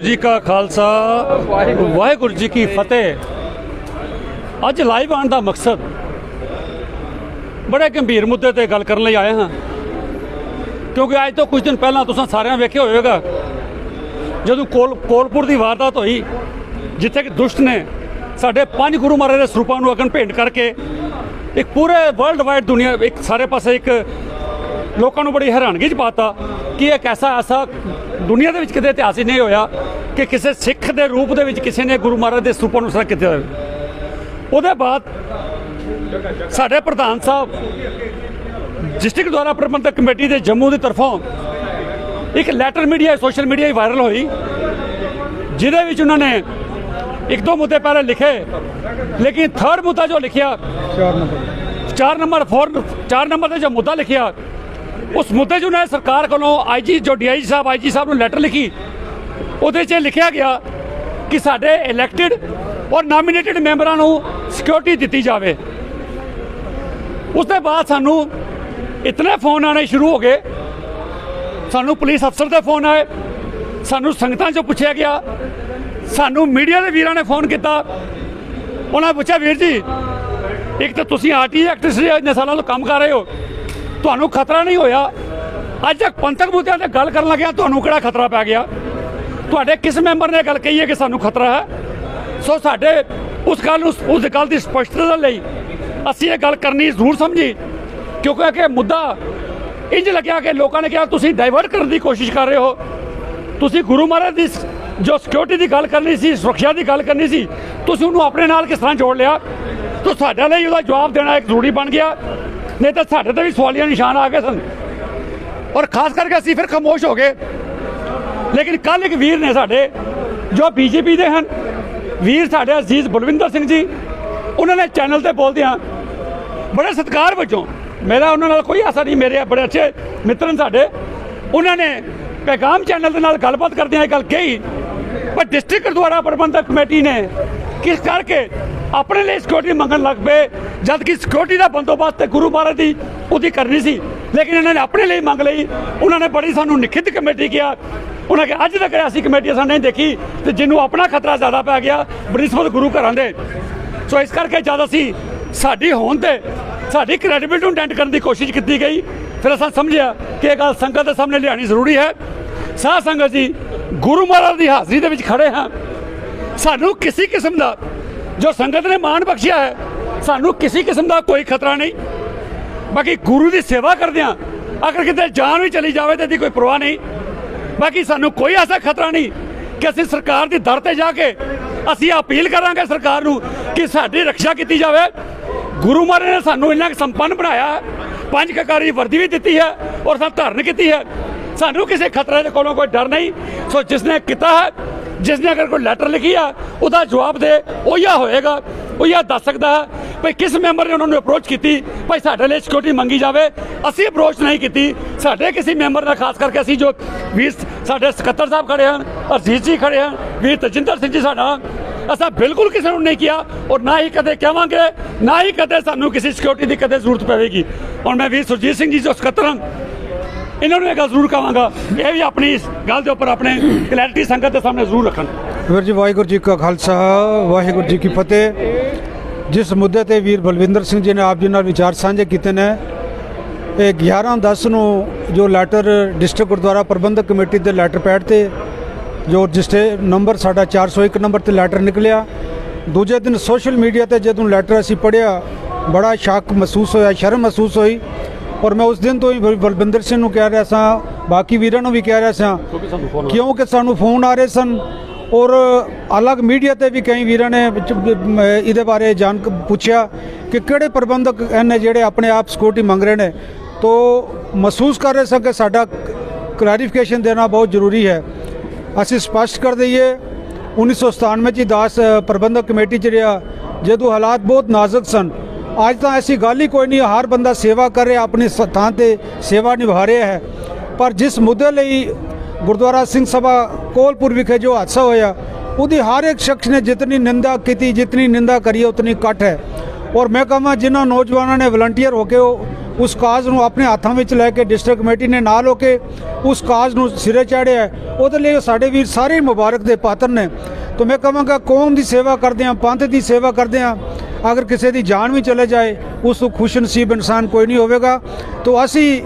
ਜੀ ਕਾ ਖਾਲਸਾ, ਵਾਹਿਗੁਰੂ ਜੀ ਕੀ ਫਤਿਹ। ਅੱਜ ਲਾਈਵ ਆਉਣ ਦਾ ਮਕਸਦ ਬੜੇ ਗੰਭੀਰ ਮੁੱਦੇ ਤੇ ਗੱਲ ਕਰਨ ਲਈ ਆਏ ਹਾਂ। ਕਿਉਂਕਿ ਅੱਜ ਤੋਂ ਕੁਝ ਦਿਨ ਪਹਿਲਾਂ ਤੁਸੀਂ ਸਾਰਿਆਂ ਵੇਖਿਆ ਹੋਵੇਗਾ, ਜਦੋਂ ਕੋਲ ਕੋਲਪੁਰ ਦੀ ਵਾਰਦਾਤ ਹੋਈ, ਜਿੱਥੇ ਕਿ ਦੁਸ਼ਟ ਨੇ ਸਾਡੇ ਪੰਜ ਗੁਰੂ ਮਹਾਰਾਜ ਦੇ ਸਰੂਪਾਂ ਨੂੰ ਅਗਨ ਭੇਂਟ ਕਰਕੇ ਇੱਕ ਪੂਰੇ ਵਰਲਡ ਵਾਈਡ ਦੁਨੀਆ ਇੱਕ ਸਾਰੇ ਪਾਸੇ ਇੱਕ ਲੋਕਾਂ ਨੂੰ ਬੜੀ ਹੈਰਾਨਗੀ ਚ ਪਾਤਾ ਕਿ ਇੱਕ ਐਸਾ ਐਸਾ ਦੁਨੀਆ ਦੇ ਵਿੱਚ ਕਿਤੇ ਇਤਿਹਾਸ ਹੀ ਨਹੀਂ ਹੋਇਆ ਕਿ ਕਿਸੇ ਸਿੱਖ ਦੇ ਰੂਪ ਦੇ ਵਿੱਚ ਕਿਸੇ ਨੇ ਗੁਰੂ ਮਹਾਰਾਜ ਦੇ ਸਰੂਪਾਂ ਨੂੰ ਸਰ ਕੀਤਾ ਹੋਵੇ। ਉਹਦੇ ਬਾਅਦ ਸਾਡੇ ਪ੍ਰਧਾਨ ਸਾਹਿਬ, ਡਿਸਟ੍ਰਿਕਟ ਦੁਆਰਾ ਪ੍ਰਬੰਧਕ ਕਮੇਟੀ ਦੇ ਜੰਮੂ ਦੀ ਤਰਫੋਂ ਇੱਕ ਲੈਟਰ ਮੀਡੀਆ, ਸੋਸ਼ਲ ਮੀਡੀਆ ਹੀ ਵਾਇਰਲ ਹੋਈ, ਜਿਹਦੇ ਵਿੱਚ ਉਹਨਾਂ ਨੇ ਇੱਕ ਦੋ ਮੁੱਦੇ ਪਹਿਲੇ ਲਿਖੇ, ਲੇਕਿਨ ਥਰਡ ਮੁੱਦਾ ਜੋ ਲਿਖਿਆ 4 ਨੰਬਰ। 4 ਨੰਬਰ 4 ਨੰਬਰ ਤੇ ਜੋ ਮੁੱਦਾ ਲਿਖਿਆ ਉਸ ਮੁੱਦੇ 'ਚ ਉਹਨਾਂ ਨੇ ਸਰਕਾਰ ਕੋਲੋਂ ਆਈਜੀ ਜੋ ਡੀਆਈਜੀ ਸਾਹਿਬ ਆਈਜੀ ਸਾਹਿਬ ਨੂੰ ਲੈਟਰ ਲਿਖੀ, ਉਹਦੇ 'ਚ ਇਹ ਲਿਖਿਆ ਗਿਆ ਕਿ ਸਾਡੇ ਇਲੈਕਟਿਡ ਔਰ ਨਾਮੀਨੇਟਿਡ ਮੈਂਬਰਾਂ ਨੂੰ ਸਿਕਿਉਰਿਟੀ ਦਿੱਤੀ ਜਾਵੇ। ਉਸ ਤੋਂ ਬਾਅਦ ਸਾਨੂੰ ਇਤਨੇ ਫੋਨ ਆਣੇ ਸ਼ੁਰੂ ਹੋ ਗਏ। ਸਾਨੂੰ ਪੁਲਿਸ ਅਫਸਰ ਦੇ ਫੋਨ ਆਏ। ਸਾਨੂੰ ਸੰਗਤਾਂ 'ਚੋਂ ਪੁੱਛਿਆ ਗਿਆ। ਸਾਨੂੰ ਮੀਡੀਆ ਦੇ ਵੀਰਾਂ ਨੇ ਫੋਨ ਕੀਤਾ। ਉਹਨਾਂ ਪੁੱਛਿਆ, ਵੀਰ ਜੀ, ਇੱਕ ਤਾਂ ਤੁਸੀਂ ਆਰਟੀ ਐਕਟਰਸ ਦੇ ਇੰਨੇ ਤੋਂ ਕੰਮ ਕਰ ਰਹੇ ਹੋ। ਤੁਹਾਨੂੰ ਖਤਰਾ ਨਹੀਂ ਹੋਇਆ? ਅੱਜ ਤੱਕ ਪੰਥਕ ਮੁੱਦਿਆਂ ਤੇ ਗੱਲ ਕਰਨ ਲੱਗਿਆ ਤੁਹਾਨੂੰ ਕਿਹੜਾ ਖਤਰਾ ਪੈ ਗਿਆ? ਤੁਹਾਡੇ ਕਿਸ ਮੈਂਬਰ ਨੇ ਇਹ ਗੱਲ ਕਹੀ ਹੈ ਕਿ ਸਾਨੂੰ ਖਤਰਾ ਹੈ? ਸੋ ਸਾਡੇ ਉਸ ਗੱਲ ਨੂੰ ਉਸ ਗੱਲ ਦੀ ਸਪਸ਼ਟਤਾ ਲਈ ਅਸੀਂ ਇਹ ਗੱਲ ਕਰਨੀ ਜ਼ਰੂਰ ਸਮਝੀ, ਕਿਉਂਕਿ ਇਹ ਮੁੱਦਾ ਇੰਜ ਲੱਗਿਆ ਕਿ ਲੋਕਾਂ ਨੇ ਕਿਹਾ, ਤੁਸੀਂ ਡਾਇਵਰਟ ਕਰਨ ਦੀ ਕੋਸ਼ਿਸ਼ ਕਰ ਰਹੇ ਹੋ। ਤੁਸੀਂ ਗੁਰੂ ਮਹਾਰਾਜ ਦੀ ਜੋ ਸਿਕਿਉਰਿਟੀ ਦੀ ਗੱਲ ਕਰਨੀ ਸੀ, ਸੁਰੱਖਿਆ ਦੀ ਗੱਲ ਕਰਨੀ ਸੀ, ਤੁਸੀਂ ਉਹਨੂੰ ਆਪਣੇ ਨਾਲ ਕਿਸ ਤਰ੍ਹਾਂ ਜੋੜ ਲਿਆ? ਤਾਂ ਸਾਡੇ ਲਈ ਉਹਦਾ ਜਵਾਬ ਦੇਣਾ ਇੱਕ ਜ਼ਰੂਰੀ ਬਣ ਗਿਆ। ਨਹੀਂ ਤਾਂ ਸਾਡੇ ਤੇ ਵੀ ਸਵਾਲੀਆ ਨਿਸ਼ਾਨ ਆ ਗਏ ਸਨ। ਔਰ ਖਾਸ ਕਰਕੇ ਅਸੀਂ ਫਿਰ ਖਾਮੋਸ਼ ਹੋ ਗਏ। ਲੇਕਿਨ ਕੱਲ ਇੱਕ ਵੀਰ ਨੇ ਸਾਡੇ, ਜੋ ਬੀਜੇਪੀ ਦੇ ਹਨ, ਵੀਰ ਸਾਡੇ ਅਜ਼ੀਜ਼ ਬਲਵਿੰਦਰ ਸਿੰਘ ਜੀ, ਉਹਨਾਂ ਨੇ ਚੈਨਲ ਤੇ ਬੋਲਦਿਆਂ ਬੜੇ ਸਤਿਕਾਰ ਵਜੋਂ, ਮੇਰਾ ਉਹਨਾਂ ਨਾਲ ਕੋਈ ਆਸਾ ਨਹੀਂ, ਮੇਰੇ ਬੜੇ ਅੱਛੇ ਮਿੱਤਰ ਨੇ ਸਾਡੇ, ਉਹਨਾਂ ਨੇ ਪੈਗਾਮ ਚੈਨਲ ਦੇ ਨਾਲ ਗੱਲਬਾਤ ਕਰਦਿਆਂ ਇਹ ਗੱਲ ਕਹੀ, ਪਰ ਡਿਸਟ੍ਰਿਕਟ ਗੁਰਦੁਆਰਾ ਪ੍ਰਬੰਧਕ ਕਮੇਟੀ ਨੇ ਕਿਸ ਕਰਕੇ ਆਪਣੇ ਲਈ ਸਿਕਿਉਰਿਟੀ ਮੰਗਣ ਲੱਗ ਪਏ। ਜਦ ਕਿ ਸਿਕਿਉਰਿਟੀ ਦਾ ਬੰਦੋਬਸਤ ਤੇ ਗੁਰੂ ਮਹਾਰਾਜ ਦੀ ਉਹਦੀ ਕਰਨੀ ਸੀ। ਲੇਕਿਨ ਇਹਨਾਂ ਨੇ ਆਪਣੇ ਲਈ ਮੰਗ ਲਈ। ਉਹਨਾਂ ਨੇ ਬੜੀ ਸਾਨੂੰ ਨਿਖਿਤ ਕਮੇਟੀ ਕਿਹਾ। ਉਹਨਾਂ ਕਿ ਅੱਜ ਤੱਕ ਐਸੀ ਕਮੇਟੀ ਸਾਨੂੰ ਨਹੀਂ ਦੇਖੀ ਤੇ ਜਿਹਨੂੰ ਆਪਣਾ ਖਤਰਾ ਜ਼ਿਆਦਾ ਪੈ ਗਿਆ ਬਨਿਸਬਤ ਗੁਰੂ ਘਰਾਂ ਦੇ। ਸੋ ਇਸ ਕਰਕੇ ਜਦ ਅਸੀਂ ਸਾਡੀ ਹੋਣ ਤੇ ਸਾਡੀ ਕ੍ਰੈਡੀਬਿਲਟੀ ਨੂੰ ਡੈਂਟ ਕਰਨ ਦੀ ਕੋਸ਼ਿਸ਼ ਕੀਤੀ ਗਈ, ਫਿਰ ਅਸਾਂ ਸਮਝਿਆ ਕਿ ਇਹ ਗੱਲ ਸੰਗਤ ਦੇ ਸਾਹਮਣੇ ਲਿਆਣੀ ਜ਼ਰੂਰੀ ਹੈ। ਸਾਧ ਸੰਗਤ ਜੀ, ਗੁਰੂ ਮਹਾਰਾਜ ਦੀ ਹਾਜ਼ਰੀ ਦੇ ਵਿੱਚ ਖੜੇ ਹਾਂ। ਸਾਨੂੰ ਕਿਸੇ ਕਿਸਮ ਦਾ ਜੋ ਸੰਗਤ ਨੇ ਮਾਣ ਬਖਸ਼ਿਆ ਹੈ ਸਾਨੂੰ ਕਿਸੇ ਕਿਸਮ ਦਾ ਕੋਈ ਖਤਰਾ ਨਹੀਂ। ਬਾਕੀ ਗੁਰੂ ਦੀ ਸੇਵਾ ਕਰਦਿਆਂ ਅਗਰ ਕਿਤੇ ਜਾਨ ਵੀ ਚਲੀ ਜਾਵੇ ਤਾਂ ਇਹਦੀ ਕੋਈ ਪਰਵਾਹ ਨਹੀਂ। ਬਾਕੀ ਸਾਨੂੰ ਕੋਈ ਐਸਾ ਖਤਰਾ ਨਹੀਂ ਕਿ ਅਸੀਂ ਸਰਕਾਰ ਦੀ ਦਰ ਤੇ ਜਾ ਕੇ ਅਸੀਂ ਅਪੀਲ ਕਰਾਂਗੇ ਸਰਕਾਰ ਨੂੰ ਕਿ ਸਾਡੀ ਰੱਖਿਆ ਕੀਤੀ ਜਾਵੇ। ਗੁਰੂ ਮਹਾਰਾਜ ਨੇ ਸਾਨੂੰ ਇੰਨਾ ਕੁ ਸੰਪੰਨ ਬਣਾਇਆ ਹੈ, ਪੰਜ ਕਕਾਰੀ ਵਰਦੀ ਵੀ ਦਿੱਤੀ ਹੈ ਔਰ ਸਾਨੂੰ ਧਾਰਨ ਕੀਤੀ ਹੈ। ਸਾਨੂੰ ਕਿਸੇ ਖਤਰੇ ਦੇ ਕੋਲੋਂ ਕੋਈ ਡਰ ਨਹੀਂ। ਸੋ ਜਿਸ ਨੇ ਕੀਤਾ ਹੈ ਜਿਸ ਨੇ ਅਗਰ ਕੋਈ ਲੈਟਰ ਲਿਖੀ ਆ ਉਹਦਾ ਜਵਾਬ ਦੇ ਉਹ ਹੀ ਹੋਏਗਾ ਉਹ ਹੀ ਦੱਸ ਸਕਦਾ ਹੈ ਭਈ ਕਿਸ ਮੈਂਬਰ ਨੇ ਉਹਨਾਂ ਨੂੰ ਅਪਰੋਚ ਕੀਤੀ ਭਾਈ ਸਾਡੇ ਲਈ ਸਿਕਿਉਰਿਟੀ ਮੰਗੀ ਜਾਵੇ ਅਸੀਂ ਅਪਰੋਚ ਨਹੀਂ ਕੀਤੀ ਸਾਡੇ ਕਿਸੇ ਮੈਂਬਰ ਨੇ ਖਾਸ ਕਰਕੇ ਅਸੀਂ ਜੋ ਵੀਰ ਸਾਡੇ ਸਕੱਤਰ ਸਾਹਿਬ ਖੜੇ ਹਨ ਅਰਜੀਤ ਜੀ ਖੜੇ ਹਨ ਵੀਰ ਤਜਿੰਦਰ ਸਿੰਘ ਜੀ ਸਾਡਾ ਅਸਾਂ ਬਿਲਕੁਲ ਕਿਸੇ ਨੂੰ ਨਹੀਂ ਕਿਹਾ ਔਰ ਨਾ ਹੀ ਕਦੇ ਕਹਾਂਗੇ ਨਾ ਹੀ ਕਦੇ ਸਾਨੂੰ ਕਿਸੇ ਸਿਕਿਉਰਿਟੀ ਦੀ ਕਦੇ ਜ਼ਰੂਰਤ ਪਵੇਗੀ ਔਰ ਮੈਂ ਵੀਰ ਸੁਰਜੀਤ ਸਿੰਘ ਜੀ ਜੋ ਸਕੱਤਰ ਹਨ ਇਹਨਾਂ ਨੂੰ ਇਹ ਗੱਲ ਜ਼ਰੂਰ ਕਹਾਂਗਾ, ਇਹ ਵੀ ਆਪਣੀ ਇਸ ਗੱਲ ਦੇ ਉੱਪਰ ਆਪਣੇ ਕਲੈਰਿਟੀ ਸੰਗਤ ਦੇ ਸਾਹਮਣੇ ਜ਼ਰੂਰ ਰੱਖਣ। ਵੀਰ ਜੀ, ਵਾਹਿਗੁਰੂ ਜੀ ਕਾ ਖਾਲਸਾ, ਵਾਹਿਗੁਰੂ ਜੀ ਕੀ ਫਤਿਹ। ਜਿਸ ਮੁੱਦੇ ਤੇ ਵੀਰ ਬਲਵਿੰਦਰ ਸਿੰਘ ਜੀ ਨੇ ਆਪ ਜੀ ਨਾਲ ਵਿਚਾਰ ਸਾਂਝੇ ਕੀਤੇ ਨੇ, ਇਹ 11 10 ਨੂੰ ਜੋ letter district Gurdwara Prabandhak committee ਦੇ ਲੈਟਰ ਪੈਡ ਤੇ, ਜੋ ਰਜਿਸਟਰ ਨੰਬਰ ਸਾਡਾ 401 ਨੰਬਰ ਤੇ ਲੈਟਰ ਨਿਕਲਿਆ, ਦੂਜੇ ਦਿਨ ਸੋਸ਼ਲ ਮੀਡੀਆ ਤੇ ਜਦੋਂ ਲੈਟਰ ਅਸੀਂ ਪੜਿਆ ਬੜਾ ਸ਼ੱਕ ਮਹਿਸੂਸ ਹੋਇਆ, ਸ਼ਰਮ ਮਹਿਸੂਸ ਹੋਈ। ਔਰ ਮੈਂ ਉਸ ਦਿਨ ਤੋਂ ਹੀ ਬਲ- ਬਲਵਿੰਦਰ ਸਿੰਘ ਨੂੰ ਕਹਿ ਰਿਹਾ ਸਾਂ ਬਾਕੀ ਵੀਰਾਂ ਨੂੰ ਵੀ ਕਹਿ ਰਿਹਾ ਸਾਂ ਕਿਉਂਕਿ ਸਾਨੂੰ ਫੋਨ ਆ ਰਹੇ। ਸਨ ਔਰ ਅਲੱਗ ਮੀਡੀਆ ਤੇ ਵੀ ਕਈ ਵੀਰਾਂ ਨੇ ਵਿੱਚ ਇਹਦੇ ਬਾਰੇ ਜਾਣ ਪੁੱਛਿਆ ਕਿ ਕਿਹੜੇ ਪ੍ਰਬੰਧਕ ਨੇ ਜਿਹੜੇ ਆਪਣੇ ਆਪ ਸਿਕਿਉਰਿਟੀ ਮੰਗ ਰਹੇ ਨੇ। ਤੋ ਮਹਿਸੂਸ ਕਰ ਰਹੇ ਸਨ ਕਿ ਸਾਡਾ ਕਲੈਰੀਫਿਕੇਸ਼ਨ ਦੇਣਾ ਬਹੁਤ ਜ਼ਰੂਰੀ ਹੈ। ਅਸੀਂ ਸਪਸ਼ਟ ਕਰ ਦਈਏ 1997 ਚ ਹੀ ਦਾਸ ਪ੍ਰਬੰਧਕ ਕਮੇਟੀ ਚ ਰਿਹਾ ਜਦੋਂ ਹਾਲਾਤ ਬਹੁਤ ਨਾਜ਼ੁਕ ਸਨ ਅੱਜ ਤਾਂ ਐਸੀ ਗੱਲ ਹੀ ਕੋਈ ਨਹੀਂ, ਹਰ ਬੰਦਾ ਸੇਵਾ ਕਰ ਰਿਹਾ, ਆਪਣੀ ਸ- ਥਾਂ ਤੇ ਸੇਵਾ ਨਿਭਾ ਰਿਹਾ ਹੈ। ਪਰ ਜਿਸ ਮੁੱਦੇ ਲਈ ਗੁਰਦੁਆਰਾ ਸਿੰਘ ਸਭਾ ਕੋਲਪੁਰ ਵਿਖੇ ਜੋ ਹਾਦਸਾ ਹੋਇਆ, ਉਹਦੀ ਹਰ ਇੱਕ ਸ਼ਖਸ ਨੇ ਜਿਤਨੀ ਨਿੰਦਾ ਕੀਤੀ, ਜਿਤਨੀ ਨਿੰਦਾ ਕਰੀ ਉਤਨੀ ਘੱਟ ਹੈ। ਔਰ ਮੈਂ ਕਹਾਂ ਜਿਨ੍ਹਾਂ ਨੌਜਵਾਨਾਂ ਨੇ ਵਲੰਟੀਅਰ ਹੋ ਕੇ ਉਹ ਉਸ ਕਾਜ਼ ਨੂੰ ਆਪਣੇ ਹੱਥਾਂ ਵਿੱਚ ਲੈ ਕੇ ਡਿਸਟ੍ਰਿਕਟ ਕਮੇਟੀ ਨੇ ਨਾਲ ਹੋ ਕੇ ਉਸ ਕਾਜ਼ ਨੂੰ ਸਿਰੇ ਚਾੜਿਆ ਉਹਦੇ ਲਈ ਸਾਡੇ ਵੀਰ ਸਾਰੇ ਮੁਬਾਰਕ ਦੇ ਪਾਤਰ ਨੇ। ਤਾਂ ਮੈਂ ਕਹਾਂਗਾ, ਕੌਮ ਦੀ ਸੇਵਾ ਕਰਦੇ ਹਾਂ, ਪੰਥ ਦੀ ਸੇਵਾ ਕਰਦੇ ਹਾਂ। ਅਗਰ ਕਿਸੇ ਦੀ ਜਾਨ ਵੀ ਚਲੇ ਜਾਏ, ਉਸ ਤੋਂ ਖੁਸ਼ ਨਸੀਬ ਇਨਸਾਨ ਕੋਈ ਨਹੀਂ ਹੋਵੇਗਾ। ਤਾਂ ਅਸੀਂ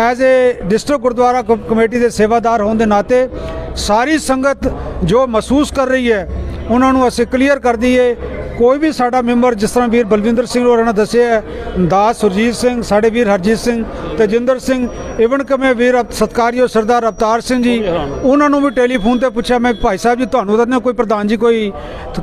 as a district Gurdwara committee ਦੇ ਸੇਵਾਦਾਰ ਹੋਣ ਦੇ ਨਾਤੇ ਸਾਰੀ ਸੰਗਤ ਜੋ ਮਹਿਸੂਸ ਕਰ ਰਹੀ ਹੈ, ਉਹਨਾਂ ਨੂੰ ਅਸੀਂ ਕਲੀਅਰ ਕਰ ਦਈਏ ਕੋਈ ਵੀ ਸਾਡਾ ਮੈਂਬਰ ਜਿਸ ਤਰ੍ਹਾਂ ਵੀਰ ਬਲਵਿੰਦਰ ਸਿੰਘ ਹੋਰਾਂ ਨੇ ਦੱਸਿਆ ਦਾਸ ਸੁਰਜੀਤ ਸਿੰਘ, ਸਾਡੇ ਵੀਰ ਹਰਜੀਤ ਸਿੰਘ, ਤੇਜਿੰਦਰ ਸਿੰਘ ਇਵਨ ਕਿ ਮੈਂ ਵੀਰ ਅਬ- ਸਤਿਕਾਰਯੋਗ ਸਰਦਾਰ ਅਵਤਾਰ ਸਿੰਘ ਜੀ, ਉਹਨਾਂ ਨੂੰ ਵੀ ਟੈਲੀਫੋਨ ਤੇ ਪੁੱਛਿਆ, ਮੈਂ ਭਾਈ ਸਾਹਿਬ ਜੀ, ਤੁਹਾਨੂੰ ਤਾਂ ਨਹੀਂ ਕੋਈ ਪ੍ਰਧਾਨ ਜੀ, ਕੋਈ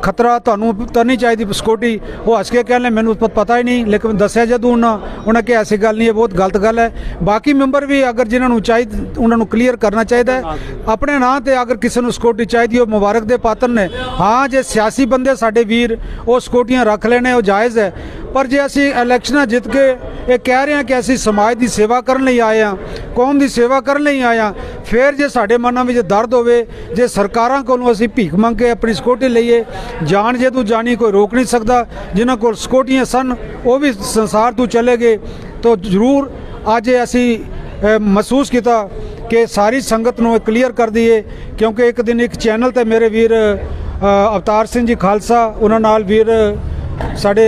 ਖਤਰਾ ਤੁਹਾਨੂੰ ਤਾਂ ਨਹੀਂ ਚਾਹੀਦੀ ਸਿਕਿਉਰਿਟੀ ਉਹ ਹੱਸ ਕੇ ਕਹਿੰਦੇ ਮੈਨੂੰ ਪਤਾ ਹੀ ਨਹੀਂ, ਲੇਕਿਨ ਦੱਸਿਆ ਜਦੋਂ ਉਹਨਾਂ ਉਹਨਾਂ ਕਿ ਐਸੀ ਗੱਲ ਨਹੀਂ ਇਹ ਬਹੁਤ ਗਲਤ ਗੱਲ ਹੈ। ਬਾਕੀ ਮੈਂਬਰ ਵੀ ਅਗਰ ਜਿਨ੍ਹਾਂ ਨੂੰ ਚਾਹੀਦੀ ਉਹਨਾਂ ਨੂੰ ਕਲੀਅਰ ਕਰਨਾ ਚਾਹੀਦਾ ਹੈ। ਆਪਣੇ ਨਾਂ ਤੇ ਅਗਰ ਕਿਸੇ ਨੂੰ ਸਿਕਿਉਰਿਟੀ ਚਾਹੀਦੀ, ਉਹ ਮੁਬਾਰਕ ਦੇ ਪਾਤਰ ਨੇ। ਹਾਂ, ਜੇ ਸਿਆਸੀ ਬੰਦੇ ਸਾਡੇ ਵੀਰ ਉਹ ਸਿਕਿਉਰਟੀਆਂ ਰੱਖ ਲੈਣੇ, ਉਹ ਜਾਇਜ਼ ਹੈ। ਪਰ ਜੇ ਅਸੀਂ ਇਲੈਕਸ਼ਨਾਂ ਜਿੱਤ ਕੇ ਇਹ ਕਹਿ ਰਹੇ ਹਾਂ ਕਿ ਅਸੀਂ ਸਮਾਜ ਦੀ ਸੇਵਾ ਕਰਨ ਲਈ ਆਏ ਹਾਂ, ਕੌਮ ਦੀ ਸੇਵਾ ਕਰਨ ਲਈ ਆਏ ਹਾਂ, ਫਿਰ ਜੇ ਸਾਡੇ ਮਨਾਂ ਵਿੱਚ ਦਰਦ ਹੋਵੇ, ਜੇ ਸਰਕਾਰਾਂ ਕੋਲੋਂ ਅਸੀਂ ਭੀਖ ਮੰਗ ਕੇ ਆਪਣੀ ਸਿਕਿਉਰਟੀ ਲਈਏ ਜਾਨ ਜੇ ਤੂੰ ਜਾਣੀ ਕੋਈ ਰੋਕ ਨਹੀਂ ਸਕਦਾ, ਜਿਨ੍ਹਾਂ ਕੋਲ ਸਿਕਿਉਰਟੀਆਂ ਸਨ, ਉਹ ਵੀ ਸੰਸਾਰ ਤੋਂ ਚਲੇ ਗਏ, ਤਾਂ ਜ਼ਰੂਰ ਅੱਜ ਇਹ ਅਸੀਂ ਮਹਿਸੂਸ ਕੀਤਾ ਕਿ ਸਾਰੀ ਸੰਗਤ ਨੂੰ ਕਲੀਅਰ ਕਰ ਦਈਏ, ਕਿਉਂਕਿ ਇੱਕ ਦਿਨ ਇੱਕ ਚੈਨਲ ਤੇ ਮੇਰੇ ਵੀਰ ਅਵਤਾਰ ਸਿੰਘ ਜੀ ਖਾਲਸਾ ਉਹਨਾਂ ਨਾਲ ਵੀਰ ਸਾਡੇ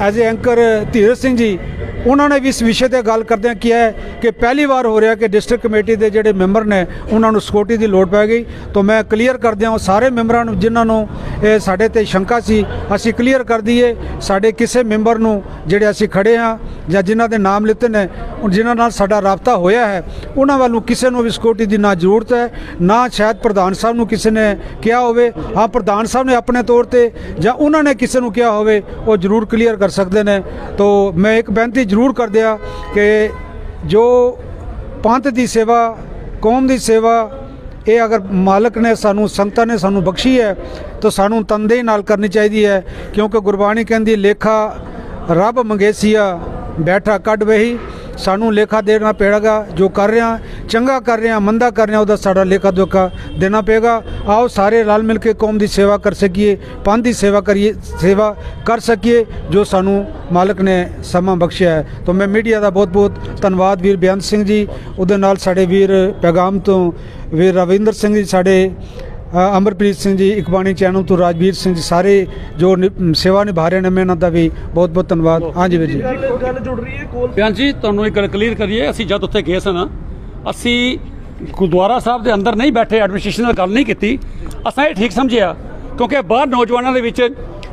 as a anchor Dheeraj Singh ji ਉਹਨਾਂ ਨੇ ਵੀ ਇਸ ਵਿਸ਼ੇ ਤੇ ਗੱਲ ਕਰਦਿਆਂ ਕਿਹਾ ਹੈ ਕਿ ਪਹਿਲੀ ਵਾਰ ਹੋ ਰਿਹਾ ਕਿ ਡਿਸਟ੍ਰਿਕਟ ਕਮੇਟੀ ਦੇ ਜਿਹੜੇ ਮੈਂਬਰ ਨੇ, ਉਹਨਾਂ ਨੂੰ ਸਿਕਿਉਰਿਟੀ ਦੀ ਲੋੜ ਪੈ ਗਈ। ਤਾਂ ਮੈਂ ਕਲੀਅਰ ਕਰਦਿਆਂ ਉਹ ਸਾਰੇ ਮੈਂਬਰਾਂ ਨੂੰ, ਜਿਨ੍ਹਾਂ ਨੂੰ ਇਹ ਸਾਡੇ ਤੇ ਸ਼ੰਕਾ ਸੀ, ਅਸੀਂ ਕਲੀਅਰ ਕਰ ਦਈਏ, ਸਾਡੇ ਕਿਸੇ ਮੈਂਬਰ ਨੂੰ ਜਿਹੜੇ ਅਸੀਂ ਖੜੇ ਹਾਂ ਜਾਂ ਜਿਨ੍ਹਾਂ ਦੇ ਨਾਮ ਲਿੱਤੇ ਨੇ, ਜਿਨ੍ਹਾਂ ਨਾਲ ਸਾਡਾ ਰਾਬਤਾ ਹੋਇਆ ਹੈ, ਉਹਨਾਂ ਵੱਲੋਂ ਕਿਸੇ ਨੂੰ ਵੀ ਸਿਕਿਉਰਿਟੀ ਦੀ ਨਾ ਜ਼ਰੂਰਤ ਹੈ, ਨਾ ਸ਼ਾਇਦ ਪ੍ਰਧਾਨ ਸਾਹਿਬ ਨੂੰ ਕਿਸੇ ਨੇ ਕਿਹਾ ਹੋਵੇ। ਹਾਂ, ਪ੍ਰਧਾਨ ਸਾਹਿਬ ਨੇ ਆਪਣੇ ਤੌਰ ਤੇ ਜਾਂ ਉਹਨਾਂ ਨੇ ਕਿਸੇ ਨੂੰ ਕਿਹਾ ਹੋਵੇ, ਉਹ ਜ਼ਰੂਰ ਕਲੀਅਰ ਕਰ ਸਕਦੇ ਨੇ। ਤੋਂ ਮੈਂ ਇੱਕ ਬੇਨਤੀ ਜ਼ਰੂਰ ਕਰਦੇ ਆ ਕਿ ਜੋ ਪੰਥ ਦੀ ਸੇਵਾ, ਕੌਮ ਦੀ ਸੇਵਾ, ਇਹ ਅਗਰ ਮਾਲਕ ਨੇ ਸਾਨੂੰ, ਸੰਤਾਂ ਨੇ ਸਾਨੂੰ ਬਖਸ਼ੀ ਹੈ, ਤਾਂ ਸਾਨੂੰ ਤਨਦੇਹੀ ਨਾਲ ਕਰਨੀ ਚਾਹੀਦੀ ਹੈ, ਕਿਉਂਕਿ ਗੁਰਬਾਣੀ ਕਹਿੰਦੀ, ਲੇਖਾ ਰੱਬ ਮੰਗੇਸੀਆ, ਬੈਠਾ ਕੱਢ ਵਹੀ। ਸਾਨੂੰ ਲੇਖਾ ਦੇਣਾ ਪਏਗਾ, ਜੋ ਕਰ ਰਿਹਾ, ਚੰਗਾ ਕਰ ਰਿਹਾ, ਮੰਦਾ ਕਰ ਰਿਹਾ, ਉਹਦਾ ਸਾਡਾ ਲੇਖਾ ਜੋਖਾ ਦੇਣਾ ਪਏਗਾ। ਆਓ ਸਾਰੇ ਰਲ ਮਿਲ ਕੇ ਕੌਮ ਦੀ ਸੇਵਾ ਕਰ ਸਕੀਏ, ਪੰਥ ਦੀ ਸੇਵਾ ਕਰੀਏ, ਸੇਵਾ ਕਰ ਸਕੀਏ, ਜੋ ਸਾਨੂੰ ਮਾਲਕ ਨੇ ਸਮਾਂ ਬਖਸ਼ਿਆ ਹੈ। ਤਾਂ ਮੈਂ ਮੀਡੀਆ ਦਾ ਬਹੁਤ ਬਹੁਤ ਧੰਨਵਾਦ ਵੀਰ ਬੇਅੰਤ ਸਿੰਘ ਜੀ। ਉਹਦੇ ਨਾਲ ਸਾਡੇ ਵੀਰ ਪੈਗਾਮ ਤੋਂ ਵੀਰ ਰਵਿੰਦਰ ਸਿੰਘ ਜੀ, ਸਾਡੇ ਅਮਰਪ੍ਰੀਤ ਸਿੰਘ ਜੀ ਇਕਬਾਣੀ ਚੈਨਲ ਤੋਂ ਰਾਜਵੀਰ ਸਿੰਘ ਜੀ ਸਾਰੇ ਜੋ ਨਿ- ਸੇਵਾ ਨਿਭਾ ਰਹੇ ਨੇ ਮੈਂ ਇਹਨਾਂ ਦਾ ਵੀ ਬਹੁਤ ਬਹੁਤ ਧੰਨਵਾਦ। ਹਾਂਜੀ ਵੀਰ ਜੀ। ਗੱਲ ਗੱਲ ਜੁੜ ਰਹੀ ਹੈ ਕੋਲ ਬਿਆਨ ਜੀ ਤੁਹਾਨੂੰ ਇੱਕ ਗੱਲ ਕਲੀਅਰ ਕਰੀਏ ਅਸੀਂ ਜਦ ਉੱਥੇ ਗਏ ਸਨ ਅਸੀਂ ਗੁਰਦੁਆਰਾ ਸਾਹਿਬ ਦੇ ਅੰਦਰ ਨਹੀਂ ਬੈਠੇ ਐਡਮਿਨਿਸਟ੍ਰੇਸ਼ਨ ਨਾਲ ਗੱਲ ਨਹੀਂ ਕੀਤੀ। ਅਸਾਂ ਇਹ ਠੀਕ ਸਮਝਿਆ ਕਿਉਂਕਿ ਬਾਹਰ ਨੌਜਵਾਨਾਂ ਦੇ ਵਿੱਚ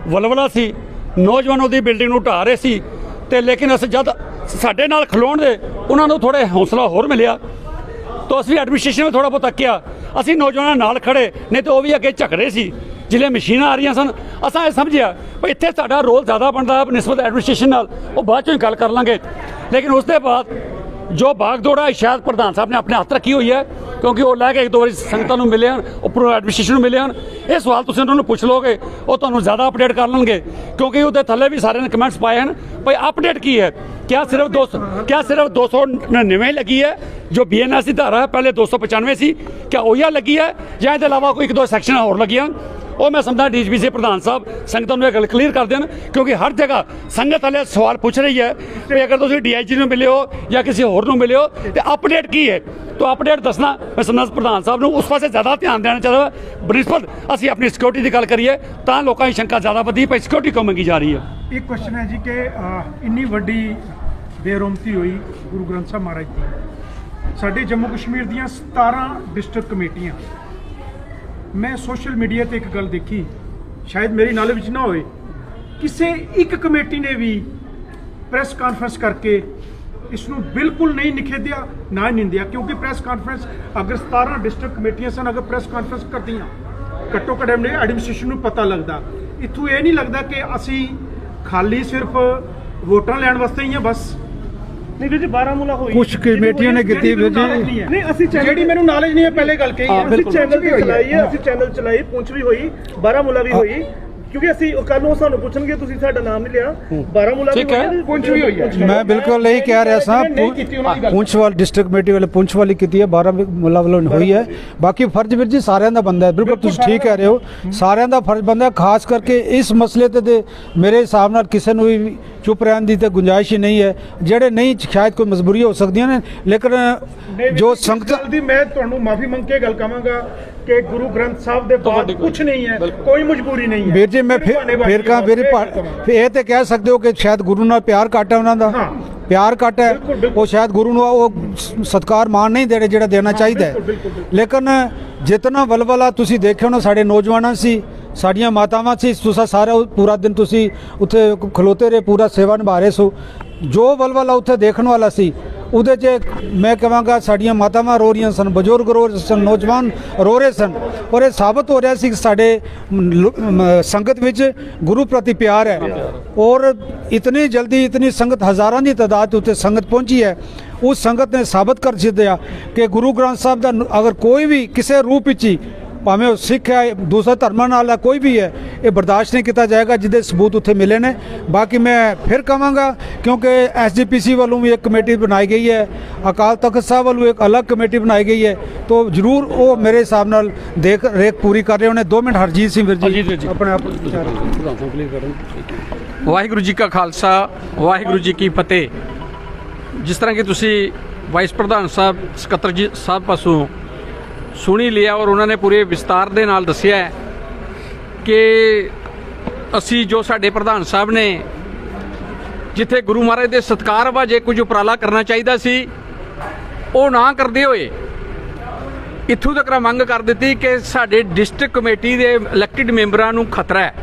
ਵਲਵਲਾ ਸੀ ਨੌਜਵਾਨ ਉਹਦੀ ਬਿਲਡਿੰਗ ਨੂੰ ਢਾਹ ਰਹੇ ਸੀ ਤੇ ਲੇਕਿਨ ਅਸੀਂ ਜਦ ਸਾਡੇ ਨਾਲ ਖਲੋਣ ਦੇ ਉਹਨਾਂ ਨੂੰ ਥੋੜੇ ਹੌਸਲਾ ਹੋਰ ਮਿਲਿਆ। ਤਾਂ ਅਸੀਂ ਐਡਮਿਨਿਸਟ੍ਰੇਸ਼ਨ ਨੂੰ ਥੋੜਾ ਬਹੁਤ ਤੱਕਿਆ ਅਸੀਂ ਨੌਜਵਾਨਾਂ ਨਾਲ ਖੜੇ, ਨਹੀਂ ਤਾਂ ਉਹ ਵੀ ਅੱਗੇ ਝਗੜੇ ਸੀ ਜਿਹੜੇ ਮਸ਼ੀਨਾਂ ਆ ਰਹੀਆਂ ਸਨ। ਅਸਾਂ ਇਹ ਸਮਝਿਆ ਵੀ ਇੱਥੇ ਸਾਡਾ ਰੋਲ ਜ਼ਿਆਦਾ ਬਣਦਾ ਨਿਸਬਤ ਐਡਮਿਨਿਸਟ੍ਰੇਸ਼ਨ ਨਾਲ, ਉਹ ਬਾਅਦ ਚੋਂ ਹੀ ਗੱਲ ਕਰ ਲਾਂਗੇ। ਲੇਕਿਨ ਉਸ ਦੇ ਬਾਅਦ ਜੋ ਬਾਗ ਦੌੜਾ ਸ਼ਾਇਦ ਪ੍ਰਧਾਨ ਸਾਹਿਬ ਨੇ ਆਪਣੇ ਹੱਥ ਰੱਖੀ ਹੋਈ ਹੈ, ਕਿਉਂਕਿ ਉਹ ਲੈ ਕੇ ਇੱਕ ਦੋ ਵਾਰੀ ਸੰਗਤਾਂ ਨੂੰ ਮਿਲੇ ਹਨ ਉੱਪਰੋਂ ਐਡਮਿਨਿਸਟ੍ਰੇਸ਼ਨ ਨੂੰ ਮਿਲੇ ਹਨ। ਇਹ ਸਵਾਲ ਤੁਸੀਂ ਉਹਨਾਂ ਨੂੰ ਪੁੱਛ ਲਓਗੇ, ਉਹ ਤੁਹਾਨੂੰ ਜ਼ਿਆਦਾ ਅਪਡੇਟ ਕਰ ਲੈਣਗੇ, ਕਿਉਂਕਿ ਉਹਦੇ ਥੱਲੇ ਵੀ ਸਾਰਿਆਂ ਨੇ ਕਮੈਂਟਸ ਪਾਏ ਹਨ ਭਈ ਅਪਡੇਟ ਕੀ ਹੈ? क्या सिर्फ दो क्या सिर्फ दो सौ नन्नवे लगी है जो बी एन एस की धारा है पहले दो सौ पचानवे सी क्या ਉਹੀ ਲੱਗੀ ਹੈ ਜਾਂ ਇਹਦੇ ਇਲਾਵਾ ਕੋਈ ਇੱਕ ਦੋ ਸੈਕਸ਼ਨ ਹੋਰ ਲੱਗੀਆਂ ਉਹ ਮੈਂ ਸਮਝਦਾ ਡੀਜੀਪੀਸੀ ਪ੍ਰਧਾਨ ਸਾਹਿਬ ਸੰਗਤਾਂ ਨੂੰ ਇਹ ਗੱਲ ਕਲੀਅਰ ਕਰ ਦੇਣ ਕਿਉਂਕਿ ਹਰ ਜਗ੍ਹਾ ਸੰਗਤ ਵਾਲੇ ਸਵਾਲ ਪੁੱਛ ਰਹੀ ਹੈ ਵੀ ਅਗਰ ਤੁਸੀਂ ਡੀਆਈਜੀ ਨੂੰ ਮਿਲੇ ਹੋ ਜਾਂ ਕਿਸੇ ਹੋਰ ਨੂੰ ਮਿਲੇ ਹੋ ਤੇ ਅਪਡੇਟ ਕੀ ਹੈ ਤਾਂ ਅਪਡੇਟ ਦੱਸਣਾ ਮੈਂ ਸਮਝਦਾ ਪ੍ਰਧਾਨ ਸਾਹਿਬ ਨੂੰ ਉਸ ਪਾਸੇ ਜ਼ਿਆਦਾ ਧਿਆਨ ਦੇਣਾ ਚਾਹੀਦਾ ਬ੍ਰਿਸਪਤ ਅਸੀਂ ਆਪਣੀ ਸਿਕਿਉਰਿਟੀ ਦੀ ਗੱਲ ਕਰੀਏ ਤਾਂ ਲੋਕਾਂ ਦੀ ਸ਼ੰਕਾ ਜ਼ਿਆਦਾ ਵਧੀ ਪਈ ਸਿਕਿਉਰਿਟੀ ਕਿਉਂ ਮੰਗੀ ਜਾ ਰਹੀ ਹੈ ਇੱਕ ਕੁਐਸਚਨ ਹੈ ਜੀ ਕਿ ਅਹ, ਇੰਨੀ ਵੱਡੀ ਬੇਰੁਮਤੀ ਹੋਈ ਗੁਰੂ ਗ੍ਰੰਥ ਸਾਹਿਬ ਮਹਾਰਾਜ ਦੀ। ਸਾਡੇ ਜੰਮੂ ਕਸ਼ਮੀਰ ਦੀਆਂ 17 ਡਿਸਟ੍ਰਿਕਟ ਕਮੇਟੀਆਂ। ਮੈਂ ਸੋਸ਼ਲ ਮੀਡੀਆ ਤੇ ਇੱਕ ਗੱਲ ਦੇਖੀ। ਸ਼ਾਇਦ ਮੇਰੀ ਨਾਲ ਵਿੱਚ ਨਾ ਹੋਵੇ। ਕਿਸੇ ਇੱਕ ਕਮੇਟੀ ਨੇ ਵੀ ਪ੍ਰੈਸ ਕਾਨਫਰੰਸ ਕਰਕੇ ਇਸ ਨੂੰ ਬਿਲਕੁਲ ਨਹੀਂ ਨਿਖੇਧਿਆ, ਨਾ ਹੀ ਨਿੰਦਿਆ। ਕਿਉਂਕਿ ਪ੍ਰੈਸ ਕਾਨਫਰੰਸ ਅਗਰ 17 ਡਿਸਟ੍ਰਿਕਟ ਕਮੇਟੀਆਂ ਸਨ, ਅਗਰ ਪ੍ਰੈਸ ਕਾਨਫਰੰਸ ਕਰਦੀਆਂ, ਘੱਟੋ ਘੱਟ ਐਡਮਿਨਿਸਟ੍ਰੇਸ਼ਨ ਨੂੰ ਪਤਾ ਲੱਗਦਾ। ਇੱਥੋਂ ਇਹ ਨਹੀਂ ਲੱਗਦਾ ਕਿ ਅਸੀਂ ਖਾਲੀ ਸਿਰਫ ਵੋਟਾਂ ਲੈਣ ਵਾਸਤੇ ਹੀ ਆ ਬਸ। ਨਹੀਂ ਵੀਰ ਜੀ ਬਾਰਾਮੂਲਾ ਹੋਈ ਕੁਛ ਕਮੇਟੀਆਂ ਨੇ ਕੀਤੀ ਵੀਰ ਜੀ। ਨਹੀਂ ਅਸੀਂ ਜਿਹੜੀ ਮੈਨੂੰ ਨੌਲੇਜ ਨਹੀਂ ਹੈ ਪਹਿਲੇ ਗੱਲ ਕਹੀ ਹਾਂ। ਅਸੀਂ ਚੈਨਲ ਤੇ ਚਲਾਈ ਹੈ ਅਸੀਂ ਚੈਨਲ ਚਲਾਈ ਪੁੰਛ ਵੀ ਹੋਈ ਬਾਰਾਮੂਲਾ ਵੀ ਹੋਈ। ਕਿਉਂਕਿ ਅਸੀਂ ਕੱਲ ਨੂੰ ਸਾਨੂੰ ਪੁੱਛਣਗੇ ਤੁਸੀਂ ਸਾਡਾ ਨਾਮ ਨਹੀਂ ਲਿਆ। ਬਾਰਾਮੂਲਾ ਠੀਕ ਹੈ। ਪੁੰਛ ਵੀ ਹੋਈ ਹੈ। ਮੈਂ ਬਿਲਕੁਲ ਇਹੀ ਕਹਿ ਰਿਹਾ ਸਾਂ। ਪੁੰਛ ਵਾਲ ਡਿਸਟ੍ਰਿਕਟ ਕਮੇਟੀ ਵਾਲੇ ਪੁੰਛ ਵਾਲੀ ਕੀਤੀ ਹੈ 12 ਮੁੱਲਾ ਵੱਲੋਂ ਹੋਈ ਹੈ। ਬਾਕੀ ਫਰਜ਼ ਵੀਰ ਜੀ ਸਾਰਿਆਂ ਦਾ ਬੰਦਾ ਹੈ ਬਿਲਕੁਲ ਤੁਸੀਂ ਠੀਕ ਕਹਿ ਰਹੇ ਹੋ। ਸਾਰਿਆਂ ਦਾ ਫਰਜ਼ ਬੰਦਾ ਹੈ ਖਾਸ ਕਰਕੇ ਇਸ ਮਸਲੇ ਤੇ ਤੇ ਮੇਰੇ ਹਿਸਾਬ ਨਾਲ ਕਿਸੇ ਨੂੰ ਵੀ ਚੁੱਪ ਰਹਿਣ ਦੀ ਤੇ ਗੁੰਜਾਇਸ਼ ਹੀ ਨਹੀਂ ਹੈ। ਜਿਹੜੇ ਨਹੀਂ ਸ਼ਾਇਦ ਕੋਈ ਮਜਬੂਰੀ ਹੋ ਸਕਦੀਆਂ ਨੇ ਲੇਕਿਨ ਜੋ ਸੰਗਤ ਦੀ ਮੈਂ ਤੁਹਾਨੂੰ ਮਾਫੀ ਮੰਗ ਕੇ ਗੱਲ ਕਵਾਂਗਾ ਕਿ ਗੁਰੂ ਗ੍ਰੰਥ ਸਾਹਿਬ ਦੇ ਬਾਅਦ ਕੁਝ ਨਹੀਂ ਹੈ ਕੋਈ ਮਜਬੂਰੀ ਨਹੀਂ ਹੈ। ਵੀਰ ਜੀ ਮੈਂ ਫਿਰ ਕਹਾਂ ਵੀਰ ਇਹ ਤੇ ਕਹਿ ਸਕਦੇ ਹੋ ਕਿ ਸ਼ਾਇਦ ਗੁਰੂ ਨਾਲ ਪਿਆਰ ਘੱਟ ਹੈ ਉਹਨਾਂ ਦਾ। ਪਿਆਰ ਘੱਟ ਹੈ। ਉਹ ਸ਼ਾਇਦ ਗੁਰੂ ਨੂੰ ਉਹ ਸਤਿਕਾਰ ਮਾਣ ਨਹੀਂ ਦੇ ਰਹੇ ਜਿਹੜਾ ਦੇਣਾ ਚਾਹੀਦਾ ਹੈ। ਲੇਕਿਨ ਜਿਤਨਾ ਵਲਵਲਾ ਤੁਸੀਂ ਦੇਖਿਆ ਹੋਣਾ ਸਾਡੇ ਨੌਜਵਾਨਾਂ ਸੀ ਸਾਡੀਆਂ ਮਾਤਾਵਾਂ ਸੀ ਤੁਸੀਂ ਸਾਰਾ ਪੂਰਾ ਦਿਨ ਤੁਸੀਂ ਉੱਥੇ ਖਲੋਤੇ ਰਹੇ ਪੂਰਾ ਸੇਵਾ ਨਿਭਾ ਰਹੇ ਸੋ। ਜੋ ਵਲਵਲਾ ਉੱਥੇ ਦੇਖਣ ਵਾਲਾ ਸੀ, ਉਹਦੇ 'ਚ ਮੈਂ ਕਹਾਂਗਾ ਸਾਡੀਆਂ ਮਾਤਾਵਾਂ ਰੋ ਰਹੀਆਂ ਸਨ, ਬਜ਼ੁਰਗ ਰੋ ਰਹੇ ਸਨ, ਨੌਜਵਾਨ ਰੋ ਰਹੇ ਸਨ ਔਰ ਇਹ ਸਾਬਤ ਹੋ ਰਿਹਾ ਸੀ ਕਿ ਸਾਡੇ ਸੰਗਤ ਵਿੱਚ ਗੁਰੂ ਪ੍ਰਤੀ ਪਿਆਰ ਹੈ। ਔਰ ਇਤਨੀ ਜਲਦੀ ਇਤਨੀ ਸੰਗਤ ਹਜ਼ਾਰਾਂ ਦੀ ਤਾਦਾਦ ਉੱਤੇ ਸੰਗਤ ਪਹੁੰਚੀ ਹੈ। ਉਸ ਸੰਗਤ ਨੇ ਸਾਬਤ ਕਰ ਦਿੱਤਾ ਕਿ ਗੁਰੂ ਗ੍ਰੰਥ ਸਾਹਿਬ ਦਾ ਅਗਰ ਕੋਈ ਵੀ ਕਿਸੇ ਰੂਪ ਵਿੱਚ ਹੀ ਭਾਵੇਂ ਉਹ ਸਿੱਖ ਹੈ ਦੂਸਰਾ ਧਰਮਾਂ ਨਾਲ ਹੈ ਕੋਈ ਵੀ ਹੈ ਇਹ ਬਰਦਾਸ਼ਤ ਨਹੀਂ ਕੀਤਾ ਜਾਏਗਾ ਜਿਹਦੇ ਸਬੂਤ ਉੱਥੇ ਮਿਲੇ ਨੇ। ਬਾਕੀ ਮੈਂ ਫਿਰ ਕਹਾਂਗਾ ਕਿਉਂਕਿ ਐਸਜੀਪੀਸੀ ਵੱਲੋਂ ਵੀ ਇੱਕ ਕਮੇਟੀ ਬਣਾਈ ਗਈ ਹੈ ਅਕਾਲ ਤਖਤ ਸਾਹਿਬ ਵੱਲੋਂ ਇੱਕ ਅਲੱਗ ਕਮੇਟੀ ਬਣਾਈ ਗਈ ਹੈ। ਤੋਂ ਜ਼ਰੂਰ ਉਹ ਮੇਰੇ ਹਿਸਾਬ ਨਾਲ ਦੇਖ ਰੇਖ ਪੂਰੀ ਕਰ ਰਹੇ ਹੋਣੇ। 2 ਮਿੰਟ ਹਰਜੀਤ ਸਿੰਘ ਵੀਰ ਜੀ। ਆਪਣੇ ਆਪ ਵਾਹਿਗੁਰੂ ਜੀ ਕਾ ਖਾਲਸਾ ਵਾਹਿਗੁਰੂ ਜੀ ਕੀ ਫਤਿਹ। ਜਿਸ ਤਰ੍ਹਾਂ ਕਿ ਤੁਸੀਂ ਵਾਈਸ ਪ੍ਰਧਾਨ ਸਾਹਿਬ ਸਕੱਤਰ ਜੀ ਸਾਹਿਬ ਪਾਸੋਂ ਸੁਣੀ ਲਿਆ ਔਰ ਉਹਨਾਂ ਨੇ ਪੂਰੇ ਵਿਸਤਾਰ ਦੇ ਨਾਲ ਦੱਸਿਆ ਕਿ ਅਸੀਂ ਜੋ ਸਾਡੇ ਪ੍ਰਧਾਨ ਸਾਹਿਬ ਨੇ ਜਿੱਥੇ ਗੁਰੂ ਮਹਾਰਾਜ ਦੇ ਸਤਕਾਰ ਵਾ ਜੇ ਕੁਝ ਉਪਰਾਲਾ ਕਰਨਾ ਚਾਹੀਦਾ ਸੀ, ਉਹ ਨਾ ਕਰਦੇ ਹੋਏ ਇੱਥੋਂ ਤੱਕ ਮੰਗ ਕਰ ਦਿੱਤੀ ਕਿ ਸਾਡੇ ਡਿਸਟ੍ਰਿਕਟ ਕਮੇਟੀ ਦੇ ਇਲੈਕਟਿਡ ਮੈਂਬਰਾਂ ਨੂੰ ਖਤਰਾ ਹੈ।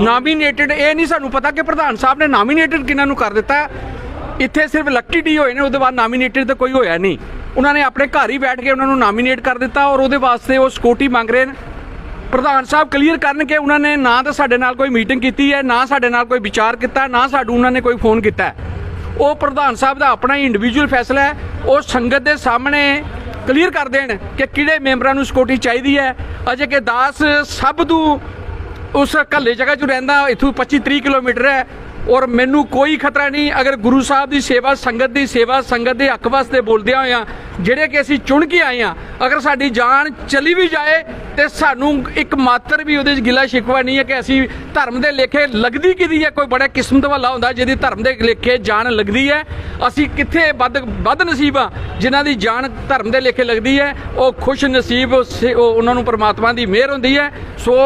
ਨਾਮੀਨੇਟਡ ਇਹ ਨਹੀਂ ਸਾਨੂੰ ਪਤਾ ਕਿ ਪ੍ਰਧਾਨ ਸਾਹਿਬ ਨੇ ਨਾਮੀਨੇਟਡ ਕਿਹਨਾਂ ਨੂੰ ਕਰ ਦਿੱਤਾ। ਇੱਥੇ ਸਿਰਫ ਇਲੈਕਟਿਡ ਹੀ ਹੋਏ ਨੇ, ਉਹਦੇ ਬਾਅਦ ਨਾਮੀਨੇਟਡ ਤਾਂ ਕੋਈ ਹੋਇਆ ਨਹੀਂ। ਉਹਨਾਂ ਨੇ ਆਪਣੇ ਘਰ ਹੀ ਬੈਠ ਕੇ ਉਹਨਾਂ ਨੂੰ ਨਾਮੀਨੇਟ ਕਰ ਦਿੱਤਾ ਔਰ ਉਹਦੇ ਵਾਸਤੇ ਉਹ ਸਕੋਟੀ ਮੰਗ ਰਹੇ ਨੇ। ਪ੍ਰਧਾਨ ਸਾਹਿਬ ਕਲੀਅਰ ਕਰਨ ਕਿ ਉਹਨਾਂ ਨੇ ਨਾ ਤਾਂ ਸਾਡੇ ਨਾਲ ਕੋਈ ਮੀਟਿੰਗ ਕੀਤੀ ਹੈ, ਨਾ ਸਾਡੇ ਨਾਲ ਕੋਈ ਵਿਚਾਰ ਕੀਤਾ, ਨਾ ਸਾਨੂੰ ਉਹਨਾਂ ਨੇ ਕੋਈ ਫੋਨ ਕੀਤਾ ਉਹ ਪ੍ਰਧਾਨ ਸਾਹਿਬ ਦਾ ਆਪਣਾ ਹੀ ਇੰਡੀਵਿਜੂਅਲ ਫੈਸਲਾ ਹੈ, ਉਹ ਸੰਗਤ ਦੇ ਸਾਹਮਣੇ ਕਲੀਅਰ ਕਰ ਦੇਣ ਕਿ ਕਿਹੜੇ ਮੈਂਬਰਾਂ ਨੂੰ ਸਕੋਟੀ ਚਾਹੀਦੀ ਹੈ। ਅਜੇ ਕਿ ਦਾਸ ਸਭ ਤੋਂ ਉਸ ਕੱਲੇ ਜਗ੍ਹਾ 'ਚ ਰਹਿੰਦਾ, ਇਥੋਂ 25 30 ਕਿਲੋਮੀਟਰ ਹੈ ਔਰ ਮੈਨੂੰ ਕੋਈ ਖਤਰਾ ਨਹੀਂ, ਅਗਰ ਗੁਰੂ ਸਾਹਿਬ ਦੀ ਸੇਵਾ, ਸੰਗਤ ਦੀ ਸੇਵਾ, ਸੰਗਤ ਦੇ ਹੱਕ ਵਾਸਤੇ ਬੋਲਦਿਆਂ ਹੋਇਆਂ ਜਿਹੜੇ ਕਿ ਅਸੀਂ ਚੁਣ ਕੇ ਆਏ ਆ ਅਗਰ ਸਾਡੀ ਜਾਨ ਚਲੀ ਵੀ ਜਾਏ ਤੇ ਸਾਨੂੰ ਇੱਕ ਮਾਤਰ ਵੀ ਉਹਦੇ 'ਚ ਗਿਲਾ ਸ਼ਿਕਵਾ ਨਹੀਂ ਹੈ ਕਿ ਅਸੀਂ ਧਰਮ ਦੇ ਲੇਖੇ ਲੱਗਦੀ ਕਿਦੀ ਹੈ, ਕੋਈ ਬੜਾ ਕਿਸਮਤ ਵਾਲਾ ਹੁੰਦਾ ਜਿਹਦੀ ਧਰਮ ਦੇ ਲੇਖੇ ਜਾਨ ਲੱਗਦੀ ਹੈ। ਅਸੀਂ ਕਿੱਥੇ ਵੱਧ ਵੱਧ ਨਸੀਬ ਆ ਜਿਨ੍ਹਾਂ ਦੀ ਜਾਨ ਧਰਮ ਦੇ ਲੇਖੇ ਲੱਗਦੀ ਹੈ, ਉਹ ਖੁਸ਼ ਨਸੀਬ ਉਹ ਉਹਨਾਂ ਨੂੰ ਪਰਮਾਤਮਾ ਦੀ ਮਿਹਰ ਹੁੰਦੀ ਹੈ। ਸੋ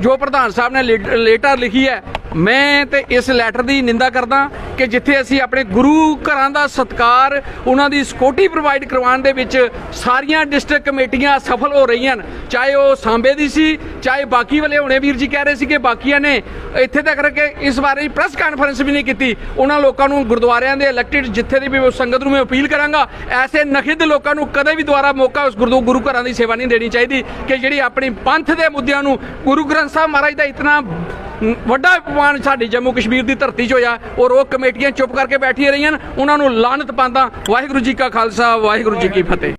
ਜੋ ਪ੍ਰਧਾਨ ਸਾਹਿਬ ਨੇ ਲੇ- ਲੇਟਰ ਲਿਖੀ ਹੈ ਮੈਂ ਤੇ ਇਸ ਲੈਟਰ ਦੀ ਨਿੰਦਾ ਕਰਦਾ ਕਿ ਜਿੱਥੇ ਅਸੀਂ ਆਪਣੇ ਗੁਰੂ ਘਰਾਂ ਦਾ ਸਤਕਾਰ ਉਹਨਾਂ ਦੀ ਸਕੋਟੀ ਪ੍ਰੋਵਾਈਡ ਕਰਵਾਉਣ ਦੇ ਵਿੱਚ ਸਾਰੀਆਂ ਡਿਸਟ੍ਰਿਕਟ ਕਮੇਟੀਆਂ ਸਫਲ ਹੋ ਰਹੀਆਂ ਹਨ। ਚਾਹੇ ਉਹ ਸਾਂਬੇ ਦੀ ਸੀ, ਚਾਹੇ ਬਾਕੀ ਵਾਲੇ ਹੁਣੇ ਵੀਰ ਜੀ ਕਹਿ ਰਹੇ ਸੀ ਕਿ ਬਾਕੀਆਂ ਨੇ ਇੱਥੇ ਤੱਕ ਕਿ ਇਸ ਬਾਰੇ ਪ੍ਰੈਸ ਕਾਨਫਰੰਸ ਵੀ ਨਹੀਂ ਕੀਤੀ। ਉਹਨਾਂ ਲੋਕਾਂ ਨੂੰ ਗੁਰਦੁਆਰਿਆਂ ਦੇ ਇਲੈਕਟਿਡ ਜਿੱਥੇ ਦੀ ਵੀ ਸੰਗਤ ਨੂੰ ਮੈਂ ਅਪੀਲ ਕਰਾਂਗਾ, ਐਸੇ ਨਖਿੱਧ ਲੋਕਾਂ ਨੂੰ ਕਦੇ ਵੀ ਦੁਬਾਰਾ ਮੌਕਾ ਉਸ ਗੁਰੂ ਗੁਰੂ ਘਰਾਂ ਦੀ ਸੇਵਾ ਨਹੀਂ ਦੇਣੀ ਚਾਹੀਦੀ ਕਿ ਜਿਹੜੀ ਆਪਣੀ ਪੰਥ ਦੇ ਮੁੱਦਿਆਂ ਨੂੰ ਗੁਰੂ ਗ੍ਰੰਥ ਸਾਹਿਬ ਮਹਾਰਾਜ ਦਾ ਇਤਨਾ ਵੱਡਾ ਅਪਮਾਨ ਸਾਡੀ ਜੰਮੂ ਕਸ਼ਮੀਰ ਦੀ ਧਰਤੀ 'ਚ ਹੋਇਆ। ਔਰ ਉਹ ਕਮੇਟੀਆਂ ਚੁੱਪ ਕਰਕੇ ਬੈਠੀਆਂ ਰਹੀਆਂ ਉਹਨਾਂ ਨੂੰ ਲਾਨਤ ਪਾਉਂਦਾ। ਵਾਹਿਗੁਰੂ ਜੀ ਕਾ ਖਾਲਸਾ, ਵਾਹਿਗੁਰੂ ਜੀ ਕੀ ਫਤਿਹ।